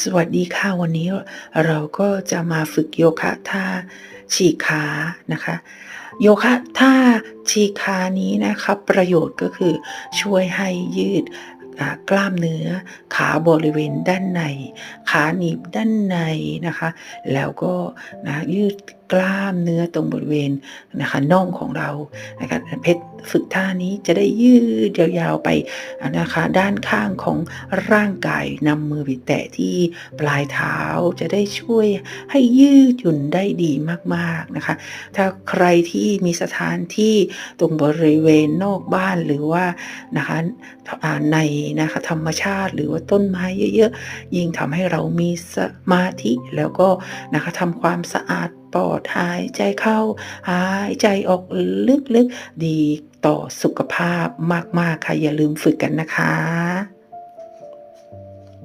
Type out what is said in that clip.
สวัสดีค่ะ วันนี้เราก็จะมาฝึกโยคะท่าฉีกขานะคะ โยคะท่าฉีกขานี้นะคะประโยชน์ก็คือช่วยให้ยืดกล้ามเนื้อขาบริเวณด้านใน ขาหนีบด้านในนะคะ แล้วก็นะยืดกล้ามเนื้อตรงบริเวณนะคะน่องของเรานะคะเพชร ฝึกท่านี้จะได้ยืดยาวๆไปนะคะ ด้านข้างของร่างกายนำมือไปแตะที่ปลายเท้าจะได้ช่วยให้ยืดหยุ่นได้ดีมากๆนะคะ ถ้าใครที่มีสถานที่ตรงบริเวณนอกบ้านหรือว่านะคะในนะคะธรรมชาติหรือว่าต้นไม้เยอะๆยิ่งทำให้เรามีสมาธิแล้วก็นะคะทำความสะอาดปอดหายใจเข้า หายใจออกลึกๆ ดีต่อสุขภาพมากๆ ค่ะ อย่าลืมฝึกกันนะคะ